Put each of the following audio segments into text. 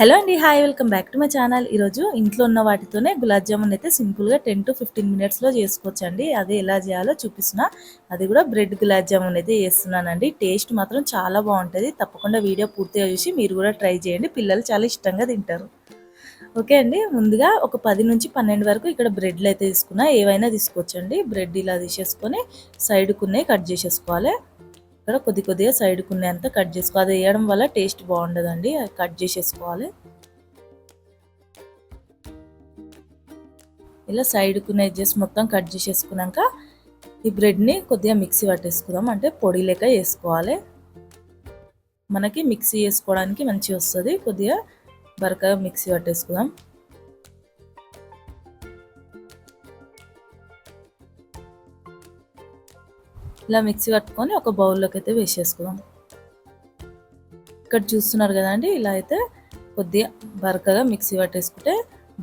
Hello అండి hi welcome back to my channel. ఈరోజు ఇంట్లో ఉన్న వాటితోనే గులాబ్ జామున్ అయితే సింపుల్గా టెన్ టు ఫిఫ్టీన్ మినిట్స్లో చేసుకోవచ్చు అండి అది ఎలా చేయాలో చూపిస్తున్నా. అది కూడా బ్రెడ్ గులాబ్ జామున్ అయితే చేస్తున్నానండి. టేస్ట్ మాత్రం చాలా బాగుంటుంది. తప్పకుండా వీడియో పూర్తిగా చూసి మీరు కూడా ట్రై చేయండి. పిల్లలు చాలా ఇష్టంగా తింటారు. ఓకే అండి ముందుగా ఒక పది నుంచి పన్నెండు వరకు ఇక్కడ బ్రెడ్లు అయితే తీసుకున్నా. ఏవైనా తీసుకోవచ్చండి. బ్రెడ్ ఇలా తీసేసుకొని సైడ్కున్నాయి కట్ చేసేసుకోవాలి. ఇక్కడ కొద్ది కొద్దిగా సైడ్కి ఉన్నంత కట్ చేసుకో. అది వేయడం వల్ల టేస్ట్ బాగుండదండి. అది కట్ చేసేసుకోవాలి. ఇలా సైడ్కు ఉన్న ఎడ్జెస్ మొత్తం కట్ చేసేసుకున్నాక ఈ బ్రెడ్ని కొద్దిగా మిక్సీ పట్టేసుకుందాం. అంటే పొడి లెక్క వేసుకోవాలి. మనకి మిక్సీ వేసుకోవడానికి మంచిగా వస్తుంది. కొద్దిగా బరకగా మిక్సీ పట్టేసుకుందాం. ఇలా మిక్సీ పట్టుకొని ఒక బౌల్లోకి అయితే వేసేసుకుందాం. ఇక్కడ చూస్తున్నారు కదండి ఇలా అయితే కొద్దిగా బరకగా మిక్సీ పట్టేసుకుంటే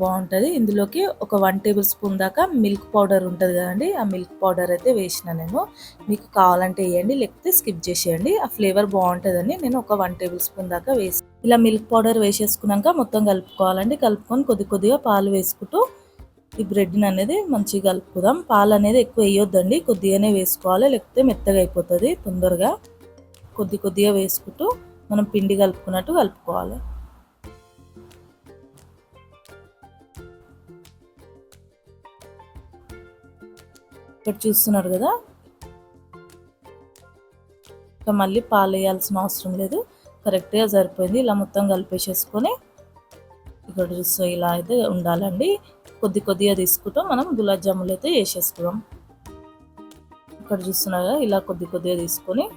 బాగుంటుంది. ఇందులోకి ఒక వన్ టేబుల్ స్పూన్ దాకా మిల్క్ పౌడర్ ఉంటుంది కదండి ఆ మిల్క్ పౌడర్ అయితే వేసిన నేను. మీకు కావాలంటే వేయండి లేకపోతే స్కిప్ చేసేయండి. ఆ ఫ్లేవర్ బాగుంటుందని నేను ఒక వన్ టేబుల్ స్పూన్ దాకా వేసి ఇలా మిల్క్ పౌడర్ వేసేసుకున్నాక మొత్తం కలుపుకోవాలండి. కలుపుకొని కొద్ది కొద్దిగా పాలు వేసుకుంటూ ఈ బ్రెడ్ని అనేది మంచిగా కలుపుదాం పాలు అనేది ఎక్కువ వేయొద్దండి. కొద్దిగానే వేసుకోవాలి. లేకపోతే మెత్తగా అయిపోతుంది తొందరగా. కొద్ది కొద్దిగా వేసుకుంటూ మనం పిండి కలుపుకున్నట్టు కలుపుకోవాలి. ఇక్కడ చూస్తున్నారు కదా? ఇంకా మళ్ళీ పాలు వేయాల్సిన అవసరం లేదు. కరెక్ట్గా సరిపోయింది. ఇలా మొత్తం కలిపేసేసుకొని ఇక్కడ ఇలా అయితే ఉండాలండి. కొద్ది కొద్దిగా తీసుకుంటాం. మనం గులాబ్ జాములు అయితే వేసేసుకుందాం. ఇక్కడ చూస్తున్నారా ఇలా కొద్ది కొద్దిగా తీసుకొని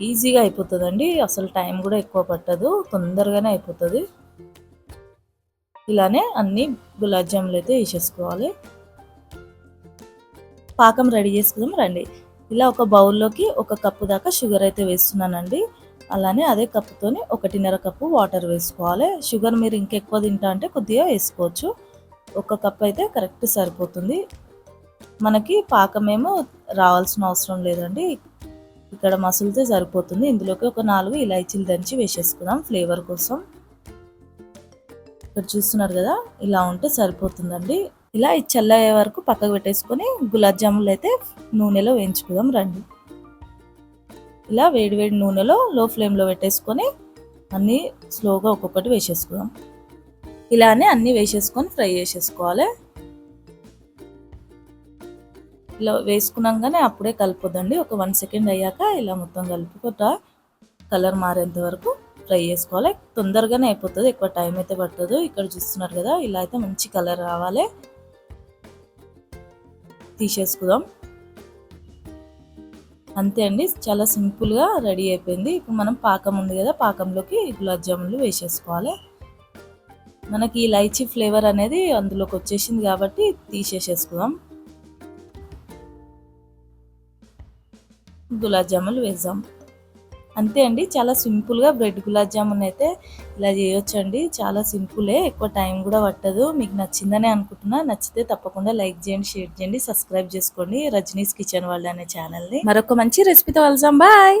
ఈజీగా అయిపోతుందండి. అసలు టైం కూడా ఎక్కువ పట్టదు. తొందరగానే అయిపోతుంది. ఇలానే అన్ని గులాబ్ జాములు అయితే వేసేసుకోవాలి. పాకం రెడీ చేసుకుందాం రండి. ఇలా ఒక బౌల్లోకి ఒక కప్పు దాకా షుగర్ అయితే వేస్తున్నానండి. అలానే అదే కప్పుతోని ఒకటిన్నర కప్పు వాటర్ వేసుకోవాలి. షుగర్ మీరు ఇంకెక్కువ తింటా అంటే కొద్దిగా వేసుకోవచ్చు. ఒక కప్ అయితే కరెక్ట్ సరిపోతుంది. మనకి పాకమేమో రావాల్సిన అవసరం లేదండి. ఇక్కడ మసులుతే సరిపోతుంది. ఇందులోకి ఒక నాలుగు ఇలాచీలు దంచి వేసేసుకుందాం ఫ్లేవర్ కోసం. ఇక్కడ చూస్తున్నారు కదా ఇలా ఉంటే సరిపోతుందండి. ఇలా చల్లయ్యే వరకు పక్కకు పెట్టేసుకొని గులాబ్ జాములు అయితే నూనెలో వేయించుకుందాం రండి. ఇలా వేడి వేడి నూనెలో లో ఫ్లేమ్లో పెట్టేసుకొని అన్నీ స్లోగా ఒక్కొక్కటి వేసేసుకుందాం. ఇలానే అన్నీ వేసేసుకొని ఫ్రై చేసేసుకోవాలి. ఇలా వేసుకున్నాగానే అప్పుడే కలుపుదండి. ఒక వన్ సెకండ్ అయ్యాక ఇలా మొత్తం కలుపుకుంటా కలర్ మారేంత వరకు ఫ్రై చేసుకోవాలి. తొందరగానే అయిపోతుంది. ఎక్కువ టైం అయితే పట్టదు. ఇక్కడ చూస్తున్నారు కదా ఇలా అయితే మంచి కలర్ రావాలి. తీసేసుకుందాం. అంతే అండి. చాలా సింపుల్గా రెడీ అయిపోయింది. ఇప్పుడు మనం పాకం ఉంది కదా పాకంలోకి గులాబ్ జామున్లు వేసేసుకోవాలి. మనకి ఇలైచీ ఫ్లేవర్ అనేది అందులోకి వచ్చేసింది కాబట్టి తీసేసేసుకుందాం. గులాబ్ జాములు వేద్దాం. అంతే అండి. చాలా సింపుల్గా బ్రెడ్ గులాబ్ జామున్ అయితే ఇలా చేయొచ్చండి. చాలా సింపులే ఎక్కువ టైం కూడా పట్టదు. మీకు నచ్చిందనే అనుకుంటున్నా. నచ్చితే తప్పకుండా లైక్ చేయండి షేర్ చేయండి సబ్స్క్రైబ్ చేసుకోండి. రజనీస్ కిచెన్ వాళ్ళు అనే ఛానల్ని. మరొక మంచి రెసిపీతో కలుసాం బాయ్!